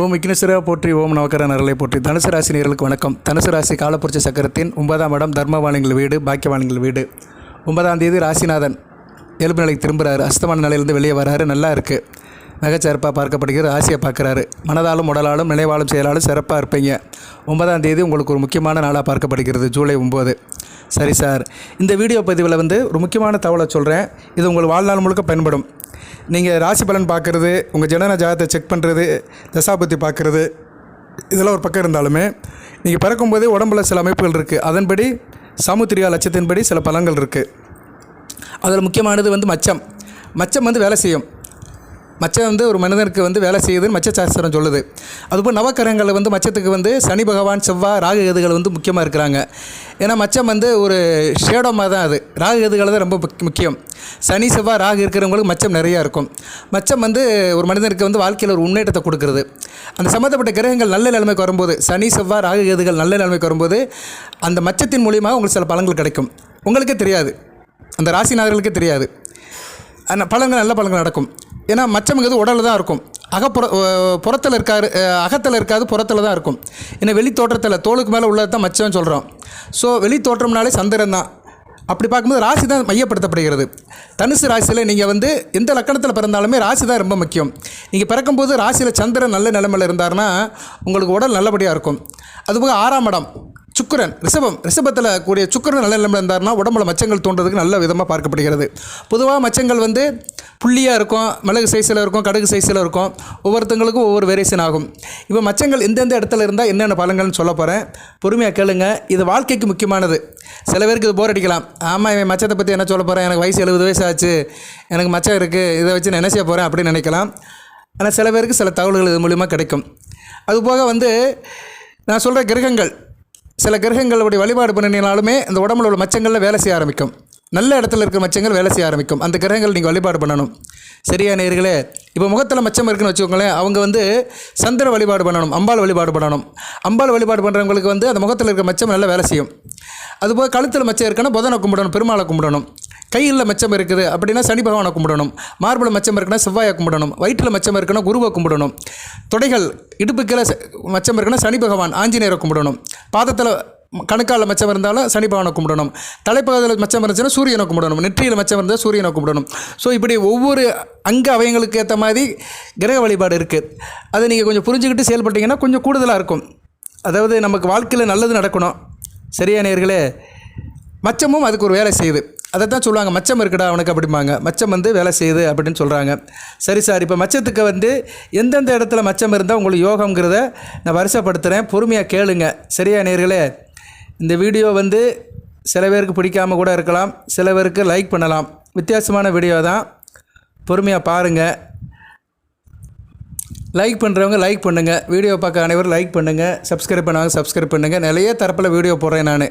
ஓம் விக்னேஸ்வரா போற்றி ஓம் நவக்கர நரலை போற்றி. தனுசு ராசி நேர்களுக்கு வணக்கம். தனுசு ராசி காலப்புரட்சி சக்கரத்தின் ஒன்பதாம் இடம் தர்மவாணிகள் வீடு பாக்கியவாணிகள் வீடு. ஒன்பதாம் தேதி ராசிநாதன். இயல்பு நிலைக்கு திரும்புகிறாரு அஸ்தமான நிலையிலிருந்து வெளியே வராரு. நல்லா இருக்குது மிகச்சிறப்பாக பார்க்கப்படுகிற ராசியை பார்க்குறாரு. மனதாலும் உடலாலும் நினைவாலும் செயலாலும் சிறப்பாக இருப்பீங்க. ஒன்பதாம் தேதி உங்களுக்கு ஒரு முக்கியமான நாளாக பார்க்கப்படுகிறது ஜூலை ஒம்பது சரி சார் இந்த வீடியோ பதிவில் வந்து ஒரு முக்கியமான தகவலை சொல்கிறேன் இது உங்கள் வாழ்நாள் முழுக்க பயன்படும். நீங்கள் ராசி பலன் பார்க்குறது உங்கள் ஜனன ஜாதத்தை செக் பண்ணுறது தசாபத்தி பார்க்குறது இதெல்லாம் ஒரு பக்கம் இருந்தாலுமே நீங்கள் பிறக்கும்போதே உடம்புல சில அமைப்புகள் இருக்குது அதன்படி சாமுத்திரியா லட்சத்தின்படி சில பலன்கள் இருக்குது அதில் முக்கியமானது வந்து மச்சம். மச்சம் வந்து வேலை செய்யும். மச்சம் வந்து ஒரு மனிதனுக்கு வந்து வேலை செய்யுதுன்னு மச்ச சாஸ்திரம் சொல்லுது. அதுபோல் நவக்கரங்களில் வந்து மச்சத்துக்கு வந்து சனி பகவான் செவ்வாய் ராகு கேதுகள் வந்து முக்கியமாக இருக்கிறாங்க. ஏன்னா மச்சம் வந்து ஒரு ஷேடோமாக தான் அது. ராகு கேதுகள் தான் ரொம்ப முக்~ முக்கியம். சனி செவ்வாய் ராகு இருக்கிறவங்களுக்கு மச்சம் நிறையா இருக்கும். மச்சம் வந்து ஒரு மனிதனுக்கு வந்து வாழ்க்கையில் ஒரு முன்னேற்றத்தை கொடுக்குறது. அந்த சம்மந்தப்பட்ட கிரகங்கள் நல்ல நிலைமைக்கு வரும்போது சனி செவ்வாய் ராகு கேதுகள் நல்ல நிலைமைக்கு வரும்போது அந்த மச்சத்தின் மூலியமாக உங்களுக்கு சில பலன்கள் கிடைக்கும். உங்களுக்கே தெரியாது. அந்த ராசிநாதர்களுக்கே தெரியாது. அந்த நல்ல பழங்கள் நடக்கும். ஏன்னா மச்சம்ங்கிறது உடலில் தான் இருக்கும். அகப்புற புறத்தில் இருக்காரு அகத்தில் இருக்காது புறத்தில் தான் இருக்கும். ஏன்னா வெளி தோற்றத்தில் தோலுக்கு மேலே உள்ளது தான் மச்சம்னு சொல்கிறோம் ஸோ வெளி தோற்றம்னாலே சந்திரன் தான். அப்படி பார்க்கும்போது ராசி தான் மையப்படுத்தப்படுகிறது. தனுசு ராசியில் நீங்கள் வந்து எந்த லக்கணத்தில் பிறந்தாலுமே ராசி தான் ரொம்ப முக்கியம். நீங்கள் பிறக்கும்போது ராசியில் சந்திரன் நல்ல நிலமையில் இருந்தாருன்னா உங்களுக்கு உடல் நல்லபடியாக இருக்கும். அதுபோக ஆறாம் இடம். சுக்கிரன் ரிஷபம். ரிஷபத்தில் கூடிய சுக்கிரன் நல்ல நிலைமையில் இருந்தார்னா உடம்புல மச்சங்கள் தோன்றதுக்கு நல்ல விதமாக பார்க்கப்படுகிறது. பொதுவாக மச்சங்கள் வந்து புள்ளியாக இருக்கும் மிளகு சைஸில் இருக்கும் கடுகு சைஸில் இருக்கும். ஒவ்வொருத்தங்களுக்கும் ஒவ்வொரு வேரியேஷன் ஆகும். இப்போ மச்சங்கள் எந்தெந்த இடத்துல இருந்தால் என்னென்ன பழங்கள்னு சொல்ல போகிறேன் பொறுமையாக கேளுங்க. இது வாழ்க்கைக்கு முக்கியமானது. சில பேருக்கு இது போர் அடிக்கலாம். ஆமாம் இவன் மச்சத்தை பற்றி என்ன சொல்ல போகிறேன் எனக்கு வயசு எழுபது வயசு ஆச்சு. எனக்கு மச்சம் இருக்குது இதை வச்சு நான் என்ன செய்ய போகிறேன் அப்படின்னு நினைக்கலாம். ஆனால் சில பேருக்கு சில தகவல்கள் இது மூலிமா கிடைக்கும். அதுபோக வந்து நான் சொல்கிற கிரகங்கள். சில கிரகங்களுடைய வழிபாடு பண்ணினாலுமே இந்த உடம்புல உள்ள மச்சங்களில் வேலை செய்ய ஆரம்பிக்கும். நல்ல இடத்துல இருக்கிற மச்சங்கள் வேலை செய்ய ஆரம்பிக்கும். அந்த கிரகங்கள் நீங்கள் வழிபாடு பண்ணணும். சரியா நேர்களே இப்போ முகத்தில் மச்சம் இருக்குன்னு வச்சுக்கோங்களேன் அவங்க வந்து சந்திர வழிபாடு பண்ணணும் அம்பாள் வழிபாடு பண்ணணும். அம்பாள் வழிபாடு பண்ணுறவங்களுக்கு வந்து அந்த முகத்தில் இருக்கிற மச்சம் நல்லா வேலை செய்யும். அதுபோக கழுத்தில் மச்சம் இருக்குன்னா புதனை கும்பிடணும் பெருமாளை கும்பிடணும். கையில் மச்சம் இருக்குது அப்படின்னா சனி பகவானை கும்பிடணும். மார்பில் மச்சம் இருக்குன்னா செவ்வாயை கும்பிடணும். வயிற்றில் மச்சம் இருக்குன்னா குருவை கும்பிடணும். தொடைகள் இடுப்பு கீழே மச்சம் இருக்குன்னா சனி பகவான் ஆஞ்சநேயரை கும்பிடணும். பாதத்தில் கணக்கால் மச்சம் இருந்தாலும் சனி பகவானை கும்பிடணும். தலைப்பகுதியில் மச்சம் இருந்துச்சுன்னா சூரியனை கும்பிடணும். நெற்றியில் மச்சம் இருந்தால் சூரியனை கும்பிடணும். ஸோ இப்படி ஒவ்வொரு அங்க அவயங்களுக்கு ஏற்ற மாதிரி கிரக வழிபாடு இருக்குது அதை நீங்கள் கொஞ்சம் புரிஞ்சுக்கிட்டு செயல்பட்டீங்கன்னா கொஞ்சம் கூடுதலாக இருக்கும். அதாவது நமக்கு வாழ்க்கையில் நல்லது நடக்கணும். சரியா நேர்களே மச்சமும் அதுக்கு ஒரு வேலை செய்யுது. அதை தான் சொல்லுவாங்க மச்சம் இருக்குடா அவனுக்கு அப்படிம்பாங்க. மச்சம் வந்து வேலை செய்யுது அப்படின்னு சொல்கிறாங்க சரி சார் இப்போ மச்சத்துக்கு வந்து எந்தெந்த இடத்துல மச்சம் இருந்தால் உங்களுக்கு யோகங்கிறத நான் வருஷப்படுத்துகிறேன் பொறுமையாக கேளுங்க. சரியா நேர்களே? இந்த வீடியோ வந்து சில பேருக்கு பிடிக்காம கூட இருக்கலாம் சில பேருக்கு லைக் பண்ணலாம். வித்தியாசமான வீடியோ தான். பொறுமையாக பாருங்கள் லைக் பண்ணுறவங்க லைக் பண்ணுங்கள் வீடியோ பார்க்க அனைவரும் லைக் பண்ணுங்கள் சப்ஸ்கிரைப் பண்ணுவாங்க சப்ஸ்கிரைப் பண்ணுங்கள் நிறைய தரப்பில் வீடியோ போடுறேன் நான்.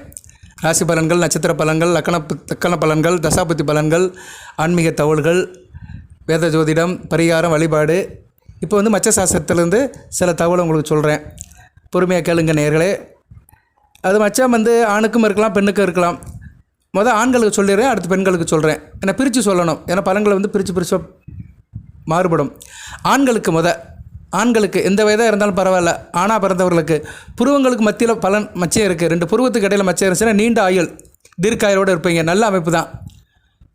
ராசி பலன்கள் நட்சத்திர பலன்கள் லக்கண லக்கண பலன்கள் தசாபதி பலன்கள் ஆன்மீக தகவல்கள் வேத ஜோதிடம் பரிகாரம் வழிபாடு. இப்போ வந்து மச்ச சாஸ்திரத்துலேருந்து சில தகவலை உங்களுக்கு சொல்கிறேன் பொறுமையாக கேளுங்க நேர்களே அது மச்சம் வந்து ஆணுக்கும் இருக்கலாம் பெண்ணுக்கும் இருக்கலாம். மொதல் ஆண்களுக்கு சொல்லிடுறேன் அடுத்து பெண்களுக்கு சொல்கிறேன் ஏன்னா பிரித்து சொல்லணும். ஏன்னா பலன்களை வந்து பிரித்து பிரித்து மாறுபடும். ஆண்களுக்கு முத ஆண்களுக்கு எந்த வயதாக இருந்தாலும் பரவாயில்ல ஆணாக பிறந்தவர்களுக்கு. புருவங்களுக்கு மத்தியில் பலன் மச்சம் இருக்குது ரெண்டு புருவத்துக்கு இடையில் மச்சம் இருந்துச்சுன்னா நீண்ட ஆயுள் தீர்க்காயோடு இருப்பீங்க. நல்ல அமைப்பு தான்.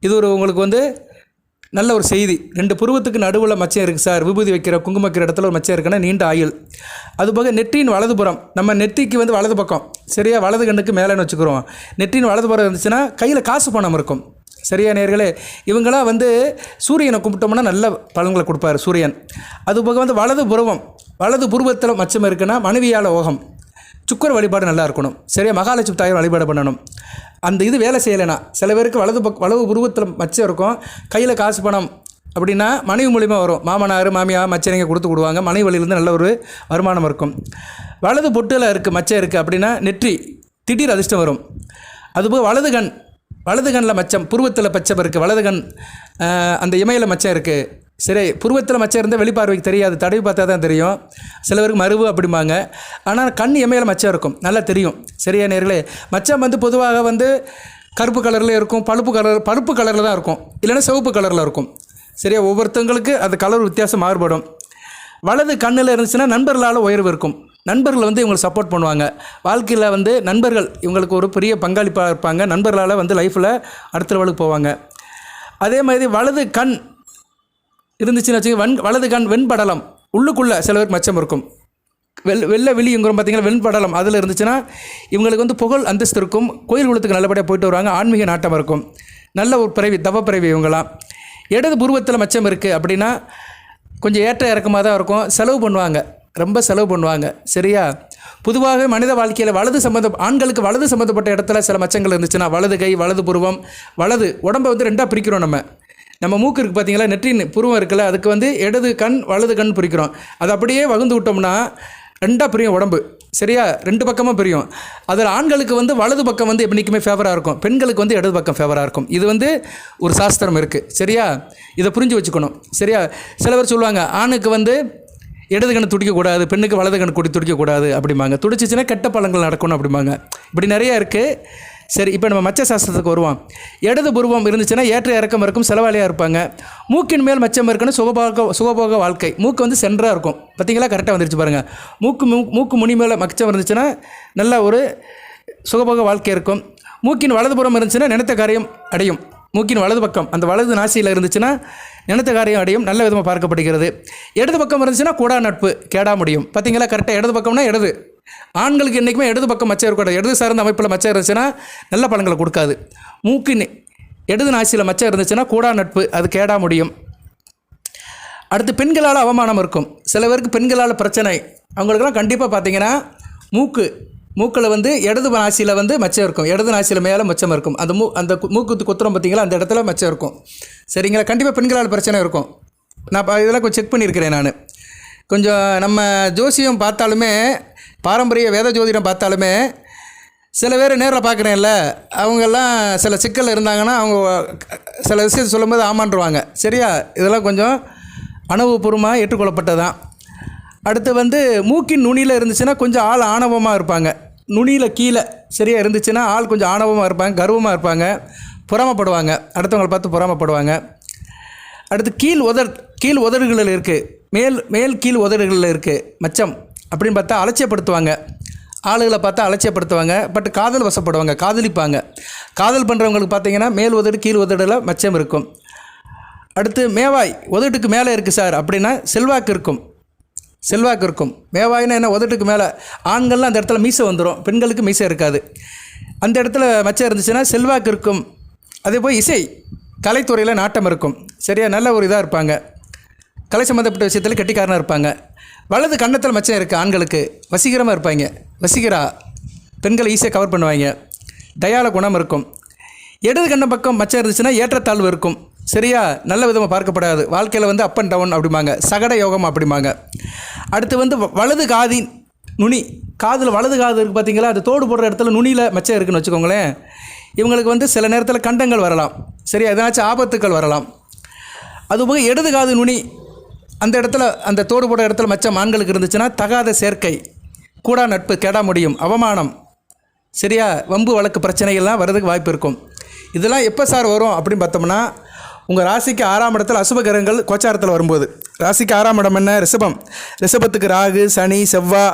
இது ஒரு உங்களுக்கு வந்து நல்ல ஒரு செய்தி. ரெண்டு புருவத்துக்கு நடுவில் மச்சம் இருக்குது சார். விபூதி வைக்கிற குங்குமம் வைக்கிற இடத்துல ஒரு மச்சம் இருக்குன்னா நீண்ட ஆயுள். அதுபோக நெற்றியின் வலதுபுறம் நம்ம நெற்றிக்கு வந்து வலது பக்கம். சரியாக வலது கண்ணுக்கு மேலேன்னு வச்சுக்கிறோம். நெற்றியின் வலதுபுறம் இருந்துச்சுன்னா கையில் காசு பணம் இருக்கும். சரியா நேர்களே? இவங்களாம் வந்து சூரியனை கும்பிட்டோம்னா நல்ல பலன்களை கொடுப்பாரு சூரியன். அதுபோக வந்து வலது புருவம் வலது புருவத்தில் மச்சம் இருக்குன்னா மனைவியால் ஓகம். சுக்கர வழிபாடு நல்லா இருக்கணும். சரியா? மகாலட்சுமி தாயார் வழிபாடு பண்ணணும். அந்த இது வேலை செய்யலைனா சில பேருக்கு வலது பக் வலது புருவத்தில் மச்சம் இருக்கும் கையில் காசு பணம் அப்படின்னா மனைவி மூலிமா வரும். மாமனார் மாமியார் மச்சனைங்க கொடுத்து விடுவாங்க. மனைவி வழியிலேருந்து நல்ல ஒரு வருமானம் இருக்கும். வலது பொட்டில் இருக்குது மச்சம் இருக்குது அப்படின்னா நெற்றி திடீர் அதிர்ஷ்டம் வரும். அதுபோக வலது கண் வலது கண்ணில் மச்சம் புருவத்தில் பச்சம் இருக்குது வலது கண் அந்த இமையில் மச்சம் இருக்குது சரி புருவத்தில் மச்சம் இருந்தால் வெளிப்பார்வைக்கு தெரியாது. தடவி பார்த்தா தான் தெரியும். சில பேருக்கு மருவு அப்படிம்பாங்க. ஆனால் கண் இமையில் மச்சம் இருக்கும். நல்லா தெரியும். சரியா நேர்களே? மச்சம் வந்து பொதுவாக வந்து கருப்பு கலரில் இருக்கும். பழுப்பு கலர் பழுப்பு கலரில் தான் இருக்கும். இல்லைன்னா சிவப்பு கலரில் இருக்கும். சரியா? ஒவ்வொருத்தவங்களுக்கு அந்த கலர் வித்தியாசம் மாறுபடும். வலது கண்ணில் இருந்துச்சுன்னா நண்பர்களால் உயர்வு இருக்கும். நண்பர்கள் வந்து இவங்களை சப்போர்ட் பண்ணுவாங்க. வாழ்க்கையில் வந்து நண்பர்கள் இவங்களுக்கு ஒரு பெரிய பங்காளிப்பாக இருப்பாங்க. நண்பர்களால் வந்து லைஃப்பில் அடுத்த லெவலுக்கு போவாங்க. அதே மாதிரி வலது கண் இருந்துச்சுன்னு வச்சுக்க வன் வலது கண் வெண்படலம். உள்ளுக்குள்ளே சில பேருக்கு மச்சம் இருக்கும். வெள் வெள்ளை வெளியுங்கிறோம் பார்த்தீங்கன்னா வெண்படலம் அதில் இருந்துச்சுன்னா இவங்களுக்கு வந்து புகழ் அந்தஸ்து இருக்கும். கோயில் குளத்துக்கு நல்லபடியாக போயிட்டு வருவாங்க. ஆன்மீக நாட்டம் இருக்கும். நல்ல ஒரு பிறவி தவ பிறவி இவங்களாம் இடது புருவத்தில் மச்சம் இருக்குது அப்படின்னா கொஞ்சம் ஏற்ற இறக்கமாக தான் இருக்கும். செலவு பண்ணுவாங்க. ரொம்ப செலவு பண்ணுவாங்க. சரியா? பொதுவாக மனித வாழ்க்கையில் வலது சம்மந்தம் ஆண்களுக்கு வலது சம்மந்தப்பட்ட இடத்துல சில மச்சங்கள் இருந்துச்சுன்னா வலது கை வலது புருவம் வலது உடம்பை வந்து ரெண்டாக பிரிக்கிறோம் நம்ம. நம்ம மூக்கு இருக்குது பார்த்தீங்களா நெற்றின் புருவம் இருக்குல்ல அதுக்கு வந்து இடது கண் வலது கண் பிரிக்கிறோம். அது அப்படியே வகுந்து விட்டோம்னா ரெண்டாக பிரியும் உடம்பு. சரியா? ரெண்டு பக்கமாக பிரியும். அதில் ஆண்களுக்கு வந்து வலது பக்கம் வந்து எப்படிக்குமே ஃபேவராக இருக்கும். பெண்களுக்கு வந்து இடது பக்கம் ஃபேவராக இருக்கும். இது வந்து ஒரு சாஸ்திரம் இருக்குது சரியா? இதை புரிஞ்சு வச்சுக்கணும். சரியா? சில பேர் சொல்லுவாங்க ஆணுக்கு வந்து இடது கண்ணு துடிக்கக்கூடாது பெண்ணுக்கு வலது கண்ணு குடி துடிக்கக்கூடாது அப்படிம்பாங்க. துடிச்சிச்சுன்னா கெட்ட பழங்கள் நடக்கணும் அப்படிம்பாங்க. இப்படி நிறையா இருக்குது சரி இப்போ நம்ம மச்ச சாஸ்திரத்துக்கு வருவோம். இடது புருவம் இருந்துச்சுன்னா ஏற்ற இறக்கம் இருக்கும் செலவாளியாக இருப்பாங்க. மூக்கின் மேல் மச்சம் இருக்குன்னு சுகபோக சுகபோக வாழ்க்கை. மூக்கு வந்து சென்றாக இருக்கும். பார்த்தீங்களா கரெக்டாக வந்துருச்சு பாருங்கள் மூக்கு மூ மூக்கு முனி மேலே மச்சம் இருந்துச்சுன்னா நல்ல ஒரு சுகபோக வாழ்க்கை இருக்கும். மூக்கின் வலதுபுறம் இருந்துச்சுன்னா நினைத்த காரியம் அடையும். மூக்கின் வலது பக்கம் அந்த வலது நாசியில் இருந்துச்சுன்னா நினைத்த காரியம் அடையும் நல்ல விதமாக பார்க்கப்படுகிறது. இடது பக்கம் இருந்துச்சுன்னா கூடா நட்பு கேடா முடியும். பார்த்தீங்களா கரெக்டாக இடது பக்கம்னா இடது. ஆண்களுக்கு என்றைக்குமே இடது பக்கம் மச்சம் இருக்கக்கூடாது. இடது சார்ந்த அமைப்பில் மச்சம் இருந்துச்சுன்னா நல்ல பழங்களை கொடுக்காது. மூக்கு இடது நாசியில் மச்சம் இருந்துச்சுன்னா கூடா நட்பு அது கேடா முடியும். அடுத்து பெண்களால் அவமானம் இருக்கும். சில பேருக்கு பெண்களால் பிரச்சனை. அவங்களுக்கெல்லாம் கண்டிப்பாக பார்த்தீங்கன்னா மூக்கு மூக்கில் வந்து இடது நாசியில் வந்து மச்சம் இருக்கும். இடது நாசியில் மேலே மச்சம் இருக்கும். அந்த மூ அந்த கு- குத்துறோம் பார்த்தீங்களா? அந்த இடத்துல மச்சம் இருக்கும். சரிங்களா? கண்டிப்பாக பெண்களால் பிரச்சனை இருக்கும். நான் இதெல்லாம் கொஞ்சம் செக் பண்ணியிருக்கிறேன் நான். கொஞ்சம் நம்ம ஜோசியம் பார்த்தாலுமே பாரம்பரிய வேத ஜோதிடம் பார்த்தாலுமே சில பேர் நேரில் பார்க்குறேன்ல. அவங்கெல்லாம் சில சிக்கல் இருந்தாங்கன்னா அவங்க சில விஷயத்தை சொல்லும்போது ஆமான்றுவாங்க. சரியா? இதெல்லாம் கொஞ்சம் அனுபவபூர்வமாக ஏற்றுக்கொள்ளப்பட்டதான் அடுத்து வந்து மூக்கின் நுனியில் இருந்துச்சுன்னா கொஞ்சம் ஆள் ஆணவமாக இருப்பாங்க. நுனியில் கீழே சரியாக இருந்துச்சுன்னா ஆள் கொஞ்சம் ஆணவமாக இருப்பாங்க கர்வமாக இருப்பாங்க புறாமப்படுவாங்க. அடுத்தவங்களை பார்த்து புறாமப்படுவாங்க. அடுத்து கீழ் உதர் கீழ் உதடுகளில் இருக்குது மேல் மேல் கீழ் உதடுகளில் இருக்குது மச்சம் அப்படின்னு பார்த்தா அலட்சியப்படுத்துவாங்க. ஆளுகளை பார்த்தா அலட்சியப்படுத்துவாங்க. பட் காதல் வசப்படுவாங்க காதலிப்பாங்க. காதல் பண்ணுறவங்களுக்கு பார்த்தீங்கன்னா மேல் உதடு கீழ் உதடில் மச்சம் இருக்கும். அடுத்து மேவாய் உதட்டுக்கு மேலே இருக்குது சார் அப்படின்னா செல்வாக்கு இருக்கும். செல்வாக்கு இருக்கும் மேவாயினா என்ன? உதட்டுக்கு மேலே. ஆண்கள்லாம் அந்த இடத்துல மீசை வந்துடும் பெண்களுக்கு மீசை இருக்காது. அந்த இடத்துல மச்சம் இருந்துச்சுன்னா செல்வாக்கு இருக்கும் அதே போல் இசை. கலைத்துறையில் நாட்டம் இருக்கும். சரியா? நல்ல ஒரு இதாக இருப்பாங்க. கலை சம்மந்தப்பட்ட விஷயத்தில் கெட்டிக்காரனாக இருப்பாங்க. வலது கன்னத்தில் மச்சம் இருக்குது ஆண்களுக்கு. வசீகரமாக இருப்பாங்க. வசீகரா. பெண்களை ஈஸியாக கவர் பண்ணுவாங்க. தயால குணம் இருக்கும். இடது கண்ண பக்கம் மச்சம் இருந்துச்சுன்னா ஏற்றத்தாழ்வு இருக்கும். சரியா? நல்ல விதமாக பார்க்கப்படாது. வாழ்க்கையில் வந்து அப் அண்ட் டவுன் அப்படிம்பாங்க. சகட யோகம் அப்படிம்பாங்க. அடுத்து வந்து வ- வலது காதி நுனி. காதில் வலது காது இருக்குது பார்த்தீங்களா அது தோடு போடுற இடத்துல நுனியில் மச்சம் இருக்குன்னு வச்சுக்கோங்களேன். இவங்களுக்கு வந்து சில நேரத்தில் கண்டங்கள் வரலாம். சரியா? எதனாச்சும் ஆபத்துக்கள் வரலாம். அதுபோக இடது காது நுனி. அந்த இடத்துல அந்த தோடு போடுற இடத்துல மச்சம் ஆண்களுக்கு இருந்துச்சுன்னா தகாத சேர்க்கை. கூடா நட்பு கெடா முடியும். அவமானம். சரியா? வம்பு வழக்கு பிரச்சனைகள்லாம் வர்றதுக்கு வாய்ப்பு இருக்கும். இதெல்லாம் எப்போ சார் வரும் அப்படின்னு பார்த்தோம்னா உங்கள் ராசிக்கு ஆறாம் இடத்தில் அசுப கிரகங்கள் கோச்சாரத்தில் வரும்போது. ராசிக்கு ஆறாம் இடம் என்ன? ரிஷபம். ரிஷபத்துக்கு ராகு சனி செவ்வாய்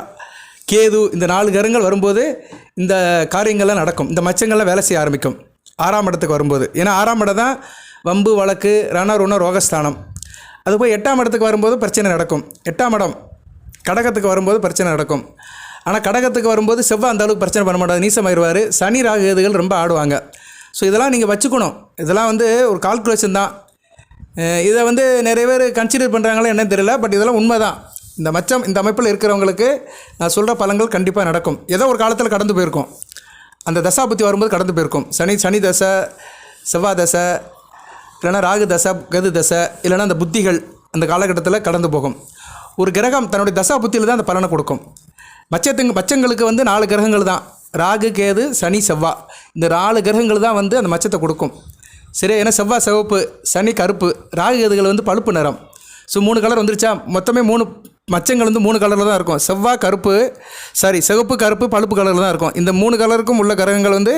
கேது இந்த நாலு கிரகங்கள் வரும்போது இந்த காரியங்கள்லாம் நடக்கும். இந்த மச்சங்கள்லாம் வேலை செய்ய ஆரம்பிக்கும். ஆறாம் இடத்துக்கு வரும்போது. ஏன்னா ஆறாம் இடம் தான் வம்பு வழக்கு ரணருண ரோகஸ்தானம். அது போய் எட்டாம் இடத்துக்கு வரும்போது பிரச்சனை நடக்கும். எட்டாம் இடம் கடகத்துக்கு வரும்போது பிரச்சனை நடக்கும். ஆனால் கடகத்துக்கு வரும்போது செவ்வாய் அந்த அளவுக்கு பிரச்சனை பண்ண மாட்டாது நீசமாயிருவார். சனி ராகு கேதுகள் ரொம்ப ஆடுவாங்க. ஸோ இதெல்லாம் நீங்கள் வச்சுக்கணும். இதெல்லாம் வந்து ஒரு கால்குலேஷன் தான். இதை வந்து நிறைய பேர் கன்சிடர் பண்ணுறாங்களா என்னன்னு தெரியல பட் இதெல்லாம் உண்மை தான் இந்த மச்சம் இந்த அமைப்பில் இருக்கிறவங்களுக்கு நான் சொல்கிற பலன்கள் கண்டிப்பாக நடக்கும். ஏதோ ஒரு காலத்தில் கடந்து போயிருக்கும். அந்த தசாபுத்தி வரும்போது கடந்து போயிருக்கும். சனி சனி தசை செவ்வாய் தசை இல்லைன்னா ராகு தசை கது தசை இல்லைன்னா அந்த புத்திகள் அந்த காலகட்டத்தில் கடந்து போகும். ஒரு கிரகம் தன்னுடைய தசா புத்தியில் தான் அந்த பலனை கொடுக்கும். மச்சத்துங்க மச்சங்களுக்கு வந்து நாலு கிரகங்கள் தான். ராகு கேது சனி செவ்வாய் இந்த நாலு கிரகங்கள் தான் வந்து அந்த மச்சத்தை கொடுக்கும். சரி ஏன்னா செவ்வாய் சிவப்பு சனி கருப்பு. ராகு கேதுகள் வந்து பழுப்பு நிறம். ஸோ மூணு கலர் வந்துருச்சா? மொத்தமே மூணு மச்சங்கள் வந்து மூணு கலரில் தான் இருக்கும். செவ்வாய் கருப்பு சாரி சிவப்பு கருப்பு பழுப்பு கலரில் தான் இருக்கும். இந்த மூணு கலருக்கும் உள்ள கிரகங்கள் வந்து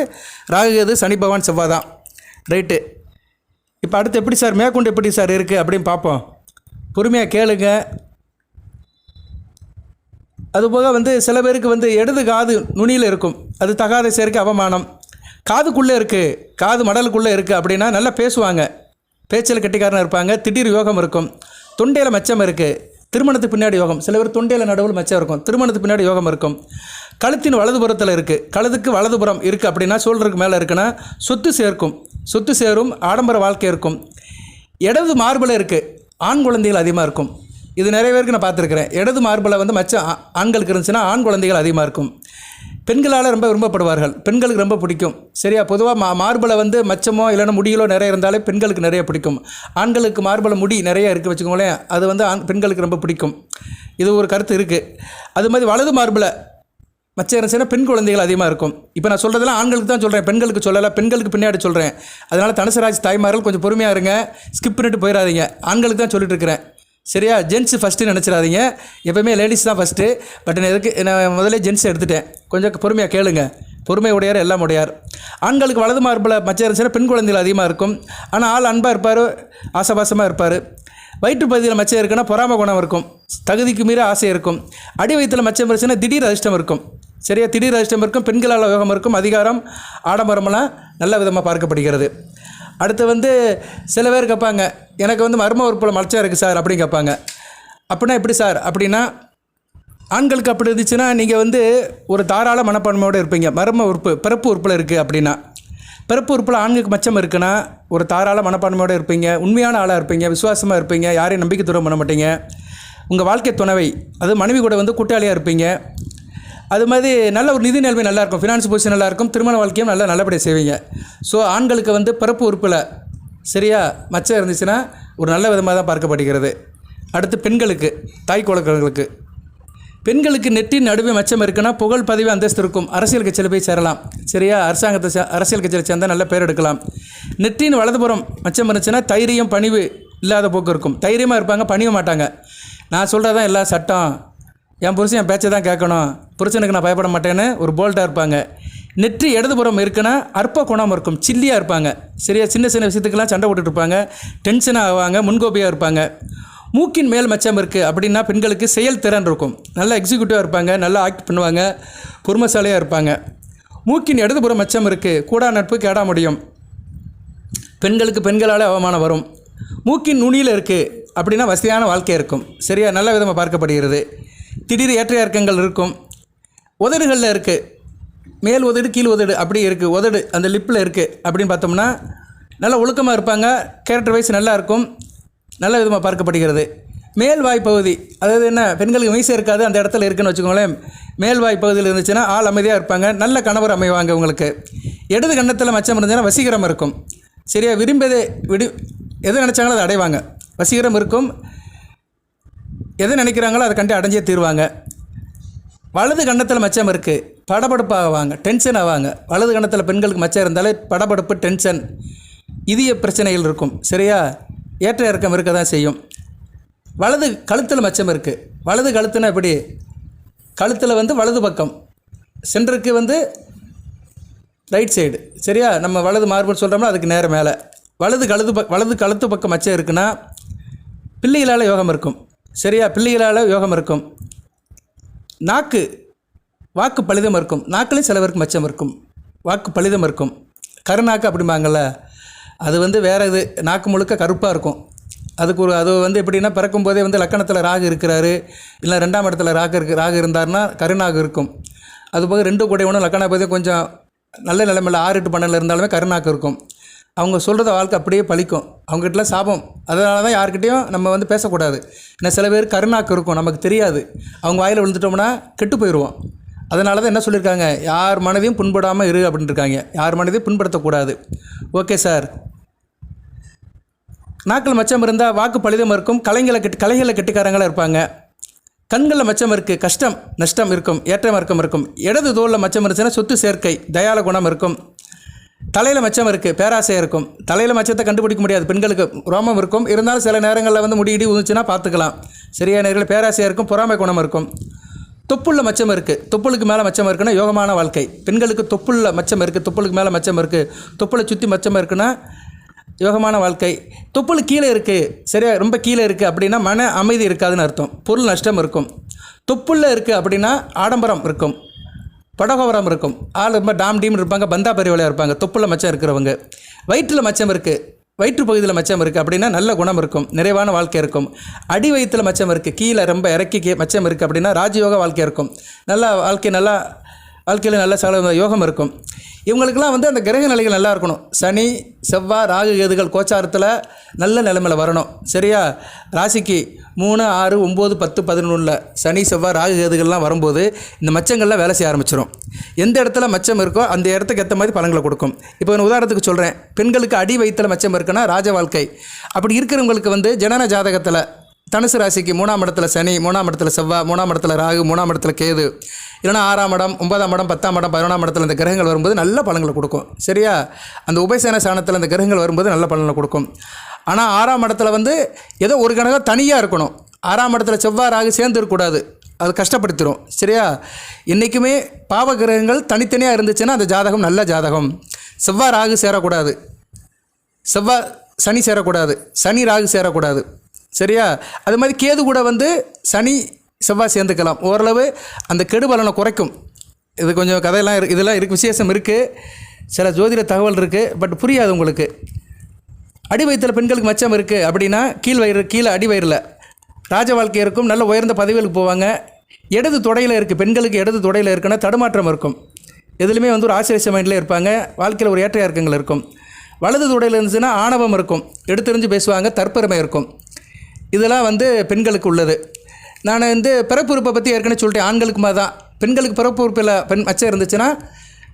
ராகு கேது சனி பகவான் செவ்வாய் தான். ரைட்டு இப்போ அடுத்து எப்படி சார்? மேற்கொண்டு எப்படி சார் இருக்குது அப்படின்னு பார்ப்போம். பொறுமையாக கேளுங்க. அதுபோக வந்து சில பேருக்கு வந்து இடது காது நுனியில் இருக்கும். அது தகாத சேர்க்கை அவமானம். காதுக்குள்ளே இருக்குது காது மடலுக்குள்ளே இருக்குது அப்படின்னா நல்லா பேசுவாங்க. பேச்சில் கெட்டிக்காரனாக இருப்பாங்க. திடீர் யோகம் இருக்கும். தொண்டையில் மச்சம் இருக்குது திருமணத்துக்கு பின்னாடி யோகம். சில பேர் தொண்டையில் நடுவில் மச்சம் இருக்கும். திருமணத்துக்கு பின்னாடி யோகம் இருக்கும். கழுத்தின் வலதுபுறத்தில் இருக்குது கழுதுக்கு வலதுபுறம் இருக்குது அப்படின்னா சோழருக்கு மேலே இருக்குன்னா சொத்து சேர்க்கும். சொத்து சேரும். ஆடம்பர வாழ்க்கை இருக்கும். இடது மார்பில் இருக்குது ஆண் குழந்தைகள் அதிகமாக இருக்கும். இது நிறைய பேருக்கு நான் பார்த்துருக்குறேன். இடது மார்பில் வந்து மச்சம் ஆ- ஆண்களுக்கு இருந்துச்சுன்னா ஆண் குழந்தைகள் அதிகமாக இருக்கும். பெண்களால் ரொம்ப விரும்பப்படுவார்கள். பெண்களுக்கு ரொம்ப பிடிக்கும். சரியா? பொதுவாக மா மார்பில் வந்து மச்சமோ இல்லைன்னா முடிகளோ நிறைய இருந்தாலே பெண்களுக்கு நிறைய பிடிக்கும். ஆண்களுக்கு மார்பில் முடி நிறைய இருக்குது வச்சுக்கோங்களேன். அது வந்து ஆண் பெண்களுக்கு ரொம்ப பிடிக்கும். இது ஒரு கருத்து இருக்குது அது மாதிரி வலது மார்பில் மச்சம் இருந்துச்சுன்னா பெண் குழந்தைகள் அதிகமாக இருக்கும். இப்போ நான் சொல்கிறதெல்லாம் ஆண்களுக்கு தான் சொல்கிறேன் பெண்களுக்கு சொல்லலை. பெண்களுக்கு பின்னாடி சொல்கிறேன் அதனால் தனுசராஜ் தாய்மார்கள் கொஞ்சம் பொறுமையாக இருங்க. ஸ்கிப் பண்ணிட்டு போயிடாதீங்க. ஆண்களுக்கு தான் சொல்லிட்டு இருக்கிறேன். சரியா? ஜென்ஸ் ஃபஸ்ட்டு நினச்சிடாதீங்க. எப்பவுமே லேடிஸ் தான் ஃபஸ்ட்டு பட் நான் எதுக்கு நான் முதல்ல ஜென்ஸ் எடுத்துட்டேன். கொஞ்சம் பொறுமையாக கேளுங்க. பொறுமை உடையார் எல்லாம் உடையார். ஆண்களுக்கு வலது மார்பில் மச்சம் இருந்துச்சுன்னா பெண் குழந்தைகள் அதிகமாக இருக்கும். ஆனால் ஆள் அன்பாக இருப்பார் ஆசபாசமாக இருப்பார். வயிற்று பகுதியில் மச்சம் இருக்குன்னா பொறாம குணம் இருக்கும். தகுதிக்கு மீறி ஆசை இருக்கும். அடி வயிற்றில் மச்சம் இருந்துச்சுன்னா திடீர் அதிர்ஷ்டம் இருக்கும். சரியா? திடீர் அதிர்ஷ்டம் இருக்கும். பெண்களால் யோகம் இருக்கும். அதிகாரம் ஆடம்பரமெல்லாம் நல்ல விதமாக பார்க்கப்படுகிறது. அடுத்து வந்து சில பேர் கேட்பாங்க எனக்கு வந்து மர்ம உறுப்பில் மச்சம் இருக்குது சார் அப்படின்னு கேட்பாங்க. அப்படின்னா எப்படி சார்? அப்படின்னா ஆண்களுக்கு அப்படி இருந்துச்சுன்னா நீங்கள் வந்து ஒரு தாராள மனப்பான்மையோடு இருப்பீங்க. மர்ம உறுப்பு பிறப்பு உறுப்பில் இருக்குது அப்படின்னா. பிறப்பு உறுப்பில் ஆண்களுக்கு மச்சம் இருக்குன்னா ஒரு தாராள மனப்பான்மையோடு இருப்பீங்க. உண்மையான ஆளாக இருப்பீங்க. விசுவாசமாக இருப்பீங்க. யாரையும் நம்பிக்கை தூரம் பண்ண மாட்டீங்க. உங்கள் வாழ்க்கை துணவை அது மனைவி கூட வந்து கூட்டாளியாக இருப்பீங்க. அது மாதிரி நல்ல ஒரு நிதி நிலைமை நல்லா இருக்கும் ஃபினான்ஸ் பொசிஷன் நல்லா இருக்கும் திருமண வாழ்க்கையும் நல்லா நல்லபடியாக செய்வீங்க. ஸோ ஆண்களுக்கு வந்து பிறப்பு உறுப்பில் சரியா மச்சம் இருந்துச்சுன்னா ஒரு நல்ல விதமாக தான் பார்க்கப்படுகிறது. அடுத்து பெண்களுக்கு தாய் குழந்தைகளுக்கு பெண்களுக்கு நெட்டின் நடுவே மச்சம் இருக்குன்னா புகழ் பதவி அந்தஸ்து இருக்கும். அரசியல் கட்சியில் போய் சேரலாம். சரியா? அரசாங்கத்தை சே அரசியல் கட்சியில் சேர்ந்தால் நல்ல பேர் எடுக்கலாம். நெற்றின் வலதுபுறம் மச்சம் இருந்துச்சுன்னா தைரியம் பணிவு இல்லாத போக்கு இருக்கும். தைரியமாக இருப்பாங்க பணிய மாட்டாங்க. நான் சொல்கிறது தான் எல்லா சட்டம். என் புருஷன் என் பேச்சை தான் கேட்கணும். புருஷனுக்கு நான் பயப்பட மாட்டேன்னு ஒரு போல்ட்டாக இருப்பாங்க. நெற்றி இடதுபுறம் இருக்குன்னா அற்ப குணம் இருக்கும். சில்லியாக இருப்பாங்க. சரியா? சின்ன சின்ன விஷயத்துக்கெல்லாம் சண்டை போட்டுட்டு இருப்பாங்க. டென்ஷனாக ஆவாங்க. முன்கோபியாக இருப்பாங்க. மூக்கின் மேல் மச்சம் இருக்குது அப்படின்னா பெண்களுக்கு செயல்திறன் இருக்கும். நல்லா எக்ஸிக்யூட்டிவாக இருப்பாங்க. நல்லா ஆக்ட் பண்ணுவாங்க. பொறுமசாலையாக இருப்பாங்க. மூக்கின் இடதுபுறம் மச்சம் இருக்குது கூடா நட்பு கேடா முடியும். பெண்களுக்கு பெண்களால் அவமானம் வரும். மூக்கின் நுனியில் இருக்குது அப்படின்னா வசதியான வாழ்க்கை இருக்கும். சரியா? நல்ல விதமாக பார்க்கப்படுகிறது. திடீர் ஏற்ற இறக்கங்கள் இருக்கும். உதடுகளில் இருக்குது மேல் உதடு கீழ் உதடு அப்படி இருக்குது உதடு அந்த லிப்பில் இருக்குது அப்படின்னு பார்த்தோம்னா நல்லா ஒழுக்கமாக இருப்பாங்க. கேரக்டர் வைஸ் நல்லா இருக்கும். நல்ல விதமாக பார்க்கப்படுகிறது. மேல் வாய் பகுதி அதாவது என்ன பெண்களுக்கு மீசை இருக்காது அந்த இடத்துல இருக்குன்னு வச்சுக்கோங்களேன். மேல் வாய் பகுதியில் இருந்துச்சுன்னா ஆள் அமைதியாக இருப்பாங்க. நல்ல கணவர் அமைவாங்க உங்களுக்கு. இடது கன்னத்தில் மச்சம் இருந்துச்சுன்னா வசீகரம் இருக்கும். சரியாக விரும்பியதை விடு எது நினச்சாங்களோ அதை அடைவாங்க. வசீகரம் இருக்கும். எதை நினைக்கிறாங்களோ அதை கண்டு அடைஞ்சே தீருவாங்க. வலது கன்னத்தில் மச்சம் இருக்குது படபடப்பாகுவாங்க டென்ஷன் ஆவாங்க. வலது கன்னத்தில் பெண்களுக்கு மச்சம் இருந்தாலே படபடப்பு டென்ஷன் இதய பிரச்சனைகள் இருக்கும். சரியா? ஏற்ற இறக்கம் இருக்க தான் செய்யும். வலது கழுத்தில் மச்சம் இருக்குது வலது கழுத்துனா எப்படி? கழுத்தில் வந்து வலது பக்கம். சென்டருக்கு வந்து ரைட் சைடு சரியா? நம்ம வலது மார்பல் சொல்கிறோம்னா அதுக்கு நேரம் மேலே. வலது கழுது பக் வலது கழுத்து பக்கம் மச்சம் இருக்குன்னா பிள்ளைகளால் யோகம் இருக்கும். சரியா? பிள்ளைகளால் யோகம் இருக்கும். நாக்கு வாக்கு பலிதம் இருக்கும். நாக்குலேயும் சில பேருக்கு மச்சம் இருக்கும். வாக்கு பலிதம் இருக்கும். கருநாக்கு அப்படிம்பாங்கள்ல அது வந்து வேறு இது. நாக்கு முழுக்க கருப்பாக இருக்கும். அதுக்கு ஒரு அது வந்து எப்படின்னா பிறக்கும் போதே வந்து லக்கணத்தில் ராகு இருக்கிறாரு. இல்லை ரெண்டாம் இடத்துல ராகு இருக்கு ராகு இருந்தாருன்னா கருநாகு இருக்கும். அதுபோக ரெண்டு கூட ஒன்று லக்கணாபதி கொஞ்சம் நல்ல நிலைமையில் ஆறு எட்டு பன்னெண்டில் இருந்தாலுமே கருநாக்கு இருக்கும். அவங்க சொல்கிறத வாழ்க்கை அப்படியே பழிக்கும். அவங்ககிட்டலாம் சாபம். அதனால தான் யார்கிட்டயும் நம்ம வந்து பேசக்கூடாது. ஏன்னா சில பேர் கருணாக்கு இருக்கும். நமக்கு தெரியாது. அவங்க வாயில் விழுந்துட்டோம்னா கெட்டு போயிடுவோம் அதனால தான் என்ன சொல்லியிருக்காங்க? யார் மனதையும் புண்படாமல் இரு அப்படின்னு இருக்காங்க. யார் மனதையும் புண்படுத்தக்கூடாது. ஓகே சார் நாக்கில் மச்சம் இருந்தால் வாக்கு பழுதம் இருக்கும் கலைங்களை கெட்டு கலைகளை கெட்டிக்காரங்களாக இருப்பாங்க. கண்களில் மச்சம் இருக்குது கஷ்டம் நஷ்டம் இருக்கும். ஏற்றம் இறக்கம் இருக்கும். இடது தோளில் மச்சம் இருந்துச்சுன்னா சொத்து சேர்க்கை தயால குணம் இருக்கும். தலையில் மச்சம் இருக்குது பேராசை இருக்கும். தலையில் மச்சத்தை கண்டுபிடிக்க முடியாது. பெண்களுக்கு ரோமம் இருக்கும். இருந்தாலும் சில நேரங்களில் வந்து முடியிடி உதிச்சுன்னா பார்த்துக்கலாம். சரியான நேரங்களில் பேராசையாக இருக்கும் பொறாமை குணம் இருக்கும். தொப்புள்ள மச்சம் இருக்குது தொப்புளுக்கு மேலே மச்சம் இருக்குன்னா யோகமான வாழ்க்கை. பெண்களுக்கு தொப்புள்ள மச்சம் இருக்குது தொப்புளுக்கு மேலே மச்சம் இருக்குது தொப்புளை சுற்றி மச்சம் இருக்குன்னா யோகமான வாழ்க்கை. தொப்புள் கீழே இருக்குது சரியா? ரொம்ப கீழே இருக்குது அப்படின்னா மன அமைதி இருக்காதுன்னு அர்த்தம். பொருள் நஷ்டம் இருக்கும். தொப்புளில் இருக்குது அப்படின்னா ஆடம்பரம் இருக்கும். படகோபரம் இருக்கும். ஆள் ரொம்ப டாம் டீம் இருப்பாங்க பந்தா பரிவலையாக இருப்பாங்க தொப்புல மச்சம் இருக்கிறவங்க. வயிற்றில் மச்சம் இருக்குது வயிற்று பகுதியில் மச்சம் இருக்குது அப்படின்னா நல்ல குணம் இருக்கும் நிறைவான வாழ்க்கை இருக்கும். அடி வயிற்றில் மச்சம் இருக்குது கீழே ரொம்ப இறக்கி கீ- மச்சம் இருக்குது அப்படின்னா ராஜயோக வாழ்க்கை இருக்கும். நல்லா வாழ்க்கை நல்லா வாழ்க்கையில் நல்ல சகல யோகம் இருக்கும். இவங்களுக்கெல்லாம் வந்து அந்த கிரக நிலைகள் நல்லா இருக்கணும். சனி செவ்வாய் ராகு கேதுகள் கோச்சாரத்தில் நல்ல நிலைமையில் வரணும். சரியா? ராசிக்கு மூணு ஆறு ஒம்பது பத்து பதினொன்றில் சனி செவ்வாய் ராகு கேதுகள்லாம் வரும்போது இந்த மச்சங்கள்லாம் வேலை செய்ய ஆரம்பிச்சிடும் எந்த இடத்துல மச்சம் இருக்கோ அந்த இடத்துக்கு ஏற்ற மாதிரி பலன்களை கொடுக்கும். இப்போ நான் உதாரணத்துக்கு சொல்கிறேன் பெண்களுக்கு அடி வயிற்றில் மச்சம் இருக்குன்னா ராஜ வாழ்க்கை. அப்படி இருக்கிறவங்களுக்கு வந்து ஜனன ஜாதகத்தில் தனுசு ராசிக்கு மூணாம் இடத்துல சனி மூணாம் இடத்துல செவ்வாய் மூணாம் இடத்துல ராகு மூணாம் இடத்துல கேது. இல்லைன்னா ஆறாம் இடம் ஒன்பதாம் இடம் பத்தாம் இடம் பதினொன்றாம் இடத்துல இந்த கிரகங்கள் வரும்போது நல்ல பலன்களை கொடுக்கும். சரியா? அந்த உபயசேன சாணத்தில் இந்த கிரகங்கள் வரும்போது நல்ல பலன்களை கொடுக்கும். ஆனால் ஆறாம் இடத்துல வந்து ஏதோ ஒரு கணக்காக தனியாக இருக்கணும். ஆறாம் இடத்துல செவ்வாய் ராகு சேர்ந்து இருக்கக்கூடாது. அது கஷ்டப்படுத்திடும் சரியா? என்றைக்குமே பாவ கிரகங்கள் தனித்தனியாக இருந்துச்சுன்னா அந்த ஜாதகம் நல்ல ஜாதகம். செவ்வாய் ராகு சேரக்கூடாது. செவ்வாய் சனி சேரக்கூடாது. சனி ராகு சேரக்கூடாது. சரியா? அது மாதிரி கேது கூட வந்து சனி செவ்வாய் சேர்ந்துக்கலாம். ஓரளவு அந்த கெடுபலனை குறைக்கும். இது கொஞ்சம் கதையெல்லாம் இருக்கு இதெல்லாம் இருக்குது விசேஷம் இருக்குது சில ஜோதிட தகவல் இருக்குது பட் புரியாது உங்களுக்கு. அடி வயிற்றில் பெண்களுக்கு மச்சம் இருக்குது அப்படின்னா கீழ் வயிறு கீழே அடி வயிறில். ராஜ வாழ்க்கை இருக்கும் நல்ல உயர்ந்த பதவிகளுக்கு போவாங்க. இடது தொடையில் இருக்குது பெண்களுக்கு இடது தொடையில் இருக்குன்னா தடுமாற்றம் இருக்கும். எதுலையுமே வந்து ஒரு ஆசிரியர் மைண்டில் இருப்பாங்க. வாழ்க்கையில் ஒரு ஏற்ற இறக்கங்கள் இருக்கும். வலது தொடையில் இருந்துச்சுன்னா ஆணவம் இருக்கும். எடுத்தெறிஞ்சு பேசுவாங்க தற்பெருமை இருக்கும். இதெல்லாம் வந்து பெண்களுக்கு உள்ளது. நான் வந்து பிறப்புறுப்பை பற்றி ஏற்கனவே சொல்லிட்டேன். ஆண்களுக்குமா தான். பெண்களுக்கு பிறப்பு உறுப்பில் பெண் மச்சம் இருந்துச்சுன்னா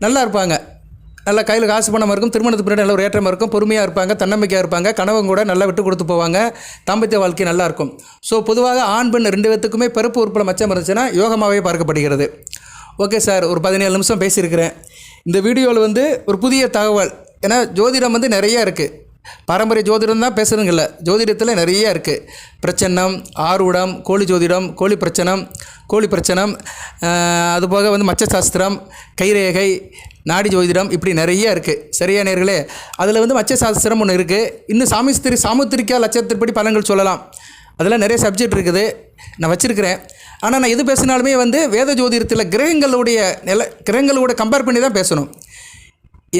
நல்லா இருப்பாங்க. நல்லா கையில் காசு பணமாக இருக்கும். திருமணத்துக்கு பின்னாடி நல்ல ஒரு ஏற்றமாக இருக்கும். பொறுமையாக இருப்பாங்க தன்னம்பிக்கையாக இருப்பாங்க. கணவன் கூட நல்லா விட்டு கொடுத்து போவாங்க. தாம்பத்திய வாழ்க்கை நல்லா இருக்கும். ஸோ பொதுவாக ஆண் பெண் ரெண்டு பேத்துக்குமே பிறப்பு உறுப்பில் மச்சம் இருந்துச்சுன்னா யோகமாகவே பார்க்கப்படுகிறது. ஓகே சார் ஒரு பதினேழு நிமிஷம் பேசியிருக்கிறேன். இந்த வீடியோவில் வந்து ஒரு புதிய தகவல். ஏன்னா ஜோதிடம் வந்து நிறைய இருக்குது பாரம்பரிய ஜோதிடம் தான் பேசுகிறதில்ல ஜோதிடத்தில் நிறைய இருக்குது பிரச்சனம் ஆர்வடம் கோழி ஜோதிடம் கோழி பிரச்சனம் கோழி பிரச்சனம் அதுபோக வந்து மச்ச சாஸ்திரம் கைரேகை நாடி ஜோதிடம் இப்படி நிறைய இருக்குது சரியா நேர்களே? அதில் வந்து மச்ச சாஸ்திரம் ஒன்று இருக்குது இன்னும் சாமிஸ்திரி சாமுத்திரிக்கா லட்சத்திற்படி பலன்கள் சொல்லலாம். அதில் நிறைய சப்ஜெக்ட் இருக்குது. நான் வச்சுருக்கிறேன். ஆனால் நான் எது பேசினாலுமே வந்து வேத ஜோதிடத்தில் கிரகங்களுடைய நில கிரகங்களோட கம்பேர் பண்ணி தான் பேசணும்.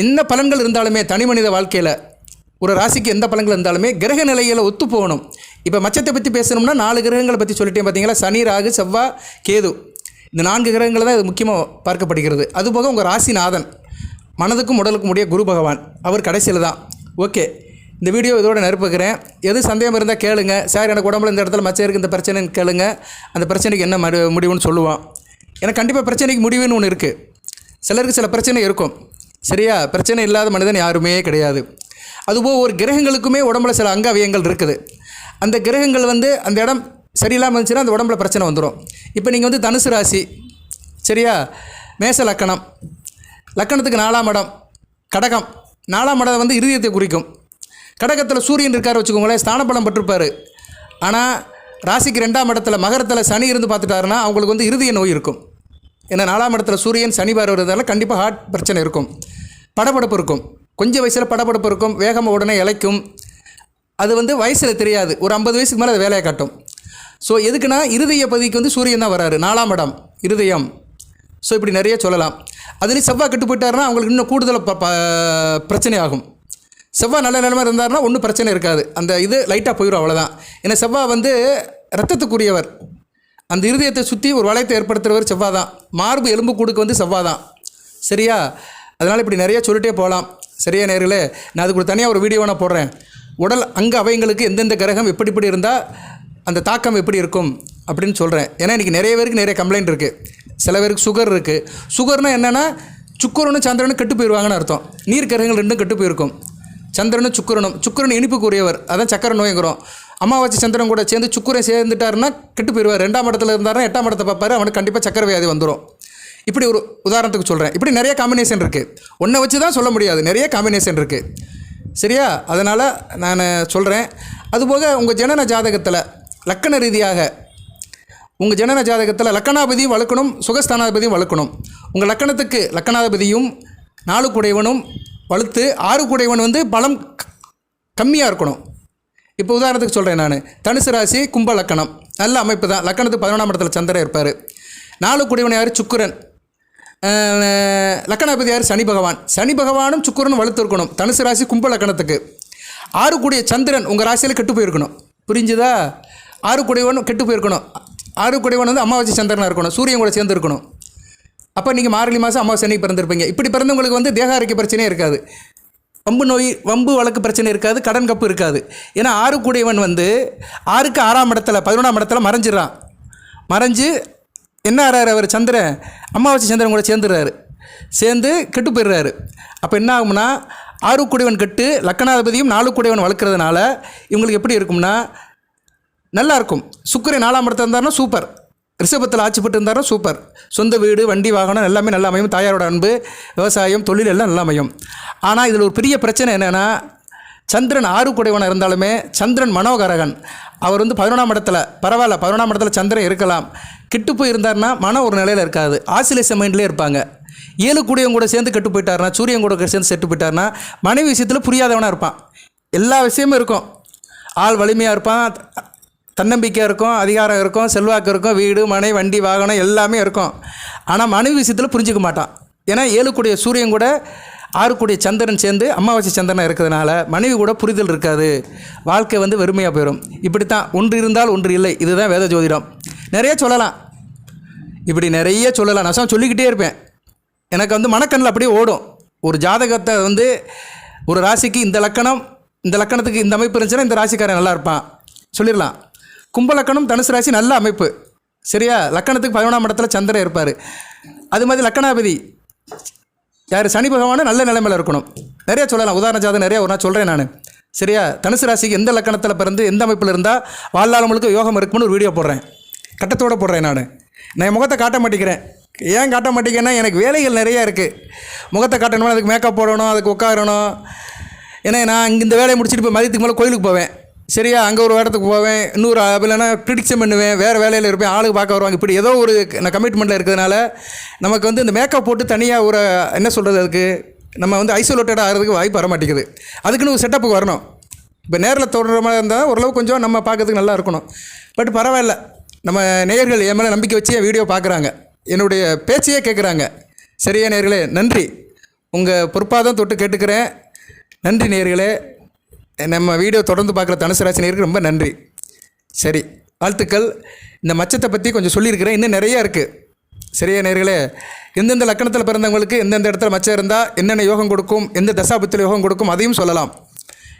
என்ன பலன்கள் இருந்தாலுமே தனி மனித வாழ்க்கையில் ஒரு ராசிக்கு எந்த பலன்கள் இருந்தாலுமே கிரக நிலைகளை ஒத்து போகணும். இப்போ மச்சத்தை பற்றி பேசணும்னா நாலு கிரகங்களை பற்றி சொல்லிட்டேன் பார்த்தீங்களா சனி ராகு செவ்வாய் கேது. இந்த நான்கு கிரகங்கள் தான் இது முக்கியமாக பார்க்கப்படுகிறது. அதுபோக உங்கள் ராசிநாதன் மனதுக்கும் உடலுக்கும் உடைய குரு பகவான். அவர் கடைசியில் தான். ஓகே. இந்த வீடியோ இதோட நிரப்புக்கிறேன் எது சந்தேகம் இருந்தால் கேளுங்க. சார் எனக்கு உடம்புல இந்த இடத்துல மச்சம் இருக்குது இந்த பிரச்சனைன்னு கேளுங்க. அந்த பிரச்சனைக்கு என்ன மறு முடிவுன்னு சொல்லுவான். எனக்கு கண்டிப்பாக பிரச்சனைக்கு முடிவுன்னு ஒன்று இருக்குது சிலருக்கு சில பிரச்சனை இருக்கும். சரியா? பிரச்சனை இல்லாத மனிதன் யாருமே கிடையாது. அதுபோல் ஒரு கிரகங்களுக்குமே உடம்புல சில அங்க அவயங்கள் இருக்குது. அந்த கிரகங்கள் வந்து அந்த இடம் சரியில்லாமல் இருந்துச்சுன்னா அந்த உடம்புல பிரச்சனை வந்துடும் இப்போ நீங்கள் வந்து தனுசு ராசி சரியா? மேச லக்கணம். லக்கணத்துக்கு நாலாம் இடம் கடகம். நாலாம் இடம் வந்து இருதயத்தை குறிக்கும். கடகத்தில் சூரியன் இருக்கார் வச்சுக்கோங்களேன் ஸ்தானபலம் பட்டிருப்பார் ஆனால் ராசிக்கு ரெண்டாம் இடத்துல மகரத்தில் சனி இருந்து பார்த்துட்டாருன்னா அவங்களுக்கு வந்து இருதய நோய் இருக்கும். ஏன்னா நாலாம் இடத்துல சூரியன் சனி வருவதால கண்டிப்பாக ஹார்ட் பிரச்சனை இருக்கும். படபடப்பு இருக்கும். கொஞ்சம் வயசில் படப்படப்பு இருக்கும் வேகமாக உடனே இளைக்கும் அது வந்து வயசில் தெரியாது. ஒரு ஐம்பது வயசுக்கு மேலே அது வேலையை காட்டும். ஸோ எதுக்குன்னா இருதய பகுதிக்கு வந்து சூரியன் தான் வராரு. நாலாம் இடம் இருதயம். ஸோ இப்படி நிறைய சொல்லலாம். அதுலேயும் செவ்வாய் கெட்டு போயிட்டாருன்னா அவங்களுக்கு இன்னும் கூடுதல் ப ப- பிரச்சனை ஆகும் செவ்வாய் நல்ல நிலைமை இருந்தாருன்னா ஒன்றும் பிரச்சனை இருக்காது. அந்த இது லைட்டாக போயிடும் அவ்வளோதான் ஏன்னா செவ்வாய் வந்து ரத்தத்துக்குரியவர் அந்த இருதயத்தை சுற்றி ஒரு வளையத்தை ஏற்படுத்துகிறவர் செவ்வாய் தான். மார்பு எலும்பு கூடுக்கு வந்து செவ்வாய் தான். சரியா? அதனால் இப்படி நிறைய சொல்லிட்டே போகலாம் சரியா நேர்களே? நான் அதுக்கு ஒரு தனியாக ஒரு வீடியோ நான் போடுறேன். உடல் அங்க அவயங்களுக்கு எந்தெந்த கிரகம் எப்படி இப்படி இருந்தால் அந்த தாக்கம் எப்படி இருக்கும் அப்படின்னு சொல்கிறேன் ஏன்னா இன்றைக்கி நிறைய பேருக்கு நிறைய கம்ப்ளைண்ட் இருக்குது சில பேருக்கு சுகர் இருக்குது சுகர்னால் என்னென்னா சுக்கரனும் சந்திரனும் கெட்டு போயிடுவாங்கன்னு அர்த்தம். நீர் கிரகங்கள் ரெண்டும் கெட்டு போயிருக்கும். சந்திரனும் சுக்கரனும் சுக்கிரன் இனிப்புக்குரியவர். அதான் சக்கர நோய்ங்கிறோம். அமாவாசை சந்திரன் கூட சேர்ந்து சுக்கிரன் சேர்ந்துட்டாருன்னா கெட்டு போயிடுவார் ரெண்டாம் இடத்துல இருந்தாருன்னா எட்டாம் இடத்தை பார்ப்பாரு. அவனுக்கு கண்டிப்பாக சக்கரை வியாதி வந்துடும் இப்படி ஒரு உதாரணத்துக்கு சொல்கிறேன் இப்படி நிறைய காம்பினேஷன் இருக்குது ஒன்றை வச்சு தான் சொல்ல முடியாது. நிறைய காம்பினேஷன் இருக்குது சரியா? அதனால் நான் சொல்கிறேன் அதுபோக உங்கள் ஜனன ஜாதகத்தில் லக்கண ரீதியாக உங்கள் ஜனன ஜாதகத்தில் லக்கணாபதியும் வளர்க்கணும் சுகஸ்தானாதிபதியும் வளர்க்கணும். உங்கள் லக்கணத்துக்கு லக்கணாதிபதியும் நாலு குடைவனும் வலுத்து ஆறு குடைவன் வந்து பலம் கம்மியாக இருக்கணும். இப்போ உதாரணத்துக்கு சொல்கிறேன் நான். தனுசு ராசி கும்ப லக்கணம். நல்ல அமைப்பு தான். லக்கணத்துக்கு பதினொன்றாம் இடத்துல சந்திரன் இருப்பார். நாலு குடிவன் யார்? சுக்கிரன். அஹ், யார் சனி பகவான். சனி பகவானும் சுக்கரனும் வலுத்து இருக்கணும். தனுசு ராசி கும்ப லக்கணத்துக்கு. ஆறு கூடிய சந்திரன் உங்கள் ராசியில் கெட்டு போயிருக்கணும். புரிஞ்சுதா? ஆறு குடிவன் கெட்டு போயிருக்கணும். ஆறு குடிவன் வந்து அமாவாசை சந்திரனாக இருக்கணும். சூரியன் கூட சேர்ந்து இருக்கணும். அப்போ நீங்கள் மார்கழி மாதம் அமாவாசை அன்னைக்கு பிறந்திருப்பீங்க. இப்படி பிறந்தவங்களுக்கு வந்து தேக ஆரோக்கிய பிரச்சனையே இருக்காது. வம்பு நோய் வம்பு வழக்கு பிரச்சனை இருக்காது. கடன் கப்பு இருக்காது. ஏன்னா ஆறு கூடியவன் வந்து ஆறுக்கு ஆறாம் இடத்துல பதினொன்றாம் இடத்துல மறைஞ்சிடறான். மறைஞ்சு என்ன ஆறாரு அவர்? சந்திரன் அமாவாசை சந்திரன் கூட சேர்ந்துடுறாரு. சேர்ந்து கெட்டு போயிடுறாரு. அப்போ என்ன ஆகும்னா ஆறு கூடியவன் கெட்டு லக்கணாதிபதியும் நாலு கூடியவன் வளர்க்குறதுனால இவங்களுக்கு எப்படி இருக்கும்னா நல்லாயிருக்கும் இருக்கும். நாலாம் இடத்துல இருந்தாருன்னா சூப்பர். ரிஷபத்தில் ஆட்சிப்பட்டு பெற்று சூப்பர். சொந்த வீடு வண்டி வாகனம் எல்லாமே நல்லா அமையும். தாயாரோட அன்பு விவசாயம் தொழில் எல்லாம் நல்லா அமையும். ஆனால் இதில் ஒரு பெரிய பிரச்சனை என்னென்னா சந்திரன் ஆறு குடைவனாக இருந்தாலுமே சந்திரன் மனோகரகன். அவர் வந்து பதினொன்றாம் இடத்துல பரவாயில்ல பதினொன்றாம் இடத்துல சந்திரன் இருக்கலாம். கிட்டு போய் இருந்தாருன்னா மனம் ஒரு நிலையில் இருக்காது. ஆசிலேஷன் மைண்ட்லேயே இருப்பாங்க. ஏழு கூடியவங்க கூட சேர்ந்து கெட்டு போயிட்டார்னா சூரியன் கூட சேர்ந்து செட்டு போயிட்டாருனா மனைவி விஷயத்தில் புரியாதவனாக இருப்பான். எல்லா விஷயமும் இருக்கும். ஆள் வலிமையாக இருப்பான் தன்னம்பிக்கை இருக்கும் அதிகாரம் இருக்கும் செல்வாக்கு இருக்கும் வீடு மனை வண்டி வாகனம் எல்லாமே இருக்கும். ஆனால் மனைவி விஷயத்தில் புரிஞ்சுக்க மாட்டான். ஏன்னா ஏழுக்கூடிய சூரியன் கூட ஆறுக்கூடிய சந்திரன் சேர்ந்து அமாவாசை சந்திரனாக இருக்கிறதுனால மனைவி கூட புரிதல் இருக்காது. வாழ்க்கை வந்து வெறுமையாக போயிடும் இப்படித்தான் ஒன்று இருந்தால் ஒன்று இல்லை. இதுதான் வேத ஜோதிடம். நிறைய சொல்லலாம். இப்படி நிறைய சொல்லலாம். நான் சொல்லிக்கிட்டே இருப்பேன். எனக்கு வந்து மனக்கண்ணில் அப்படியே ஓடும். ஒரு ஜாதகத்தை வந்து ஒரு ராசிக்கு இந்த லக்கணம் இந்த லக்கணத்துக்கு இந்த அமைப்பு இருந்துச்சுன்னா இந்த ராசிக்காரன் நல்லா இருப்பான். சொல்லிடலாம். கும்ப லக்கணம் தனுசு ராசி நல்ல அமைப்பு. சரியா? லக்கணத்துக்கு பதினொன்றாம் இடத்துல சந்திரன் இருப்பார். அது மாதிரி லக்கணாபதி. யார்? சனி பகவானும் நல்ல நிலைமையில் இருக்கணும். நிறைய சொல்லலாம். உதாரண ஜாதகம் நிறைய ஒரு நாள் சொல்கிறேன் நான். சரியா? தனுசு ராசிக்கு எந்த லக்கணத்தில் பிறந்து எந்த அமைப்பில் இருந்தால் வாழ்நாள் முழுக்க யோகம் இருக்கும்னு ஒரு வீடியோ போடுறேன். கட்டத்தோடு போடுறேன் நான். நான் என் முகத்தை காட்ட மாட்டேங்கிறேன். ஏன் காட்ட மாட்டேங்கிறேன்னா எனக்கு வேலைகள் நிறையா இருக்குது முகத்தை காட்டணும்னா அதுக்கு மேக்கப் போடணும் அதுக்கு உட்காரணும். ஏன்னா நான் இந்த வேலையை முடிச்சுட்டு போய் மதியத்துக்கு மேலே கோயிலுக்கு போவேன். சரியா அங்கே ஒரு இடத்துக்கு போவேன் இன்னொரு இல்லைன்னா ப்ரிடிக்ஷன் பண்ணுவேன் வேறு வேலையில் இருப்பேன் ஆளுக்கு பார்க்க வருவாங்க. இப்படி ஏதோ ஒரு நான் கமிட்மெண்ட்டில் இருக்கிறதுனால நமக்கு வந்து இந்த மேக்கப் போட்டு தனியாக ஒரு என்ன சொல்கிறது அதுக்கு நம்ம வந்து ஐசோலேட்டடாக ஆகிறதுக்கு வாய்ப்பு வர மாட்டேங்குது. அதுக்குன்னு ஒரு செட்டப்புக்கு வரணும். இப்போ நேரில் தொடர்ற மாதிரி இருந்தால் ஓரளவு கொஞ்சம் நம்ம பார்க்கறதுக்கு நல்லா இருக்கணும். பட் பரவாயில்ல. நம்ம நேயர்கள் என் மேலே நம்பிக்கை வச்சு என் வீடியோ பார்க்குறாங்க. என்னுடைய பேச்சையே கேட்குறாங்க. சரியா நேர்களே நன்றி. உங்கள் பொறுப்பாக தான் தொட்டு கேட்டுக்கிறேன். நன்றி நேர்களே நம்ம வீடியோ தொடர்ந்து பார்க்குற தனுசு ராசி ரொம்ப நன்றி. சரி வாழ்த்துக்கள். இந்த மச்சத்தை பற்றி கொஞ்சம் சொல்லியிருக்கிறேன். இன்னும் நிறைய இருக்குது சரியா நேர்களே? எந்தெந்த லக்கணத்தில் பிறந்தவங்களுக்கு எந்தெந்த இடத்துல மச்சம் இருந்தால் என்னென்ன யோகம் கொடுக்கும் எந்த தசாபத்தில் யோகம் கொடுக்கும் அதையும் சொல்லலாம்.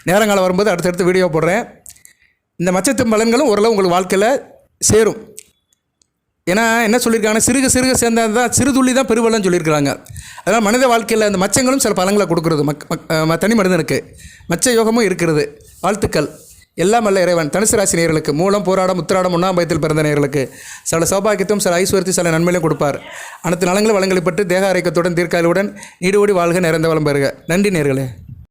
நேரங்காலம் வரும்போது அடுத்தடுத்து வீடியோ போடுறேன். இந்த மச்சத்து பலன்களும் ஓரளவு உங்களுக்கு வாழ்க்கையில் சேரும். ஏன்னா என்ன சொல்லியிருக்காங்கன்னா சிறுக சிறுக சேர்ந்தது தான் சிறுதுள்ளி தான் பெருவெல்லாம் சொல்லியிருக்கிறாங்க. அதனால் மனித வாழ்க்கையில் அந்த மச்சங்களும் சில பலங்களை கொடுக்குறது. மக் தனி மனிதனுக்கு மச்ச யோகமும் இருக்கிறது. வாழ்த்துக்கள். எல்லாம் அல்ல இறைவன். தனுசு ராசி நேர்களுக்கு மூலம் போராடம் உத்திராடம் ஒன்றாம் பயத்தில் பிறந்த நேர்களுக்கு சில சௌபாகியத்தும் சில ஐஸ்வர்த்தி சில நன்மையிலும் கொடுப்பார். அனைத்து நலங்களும் வளங்களை பெற்று தேக ஆரோக்கியத்துடன் தீர்க்காலையுடன் நீடு ஓடி வாழ்க நிறைந்த வளம் பெறுக. நன்றி நேர்களே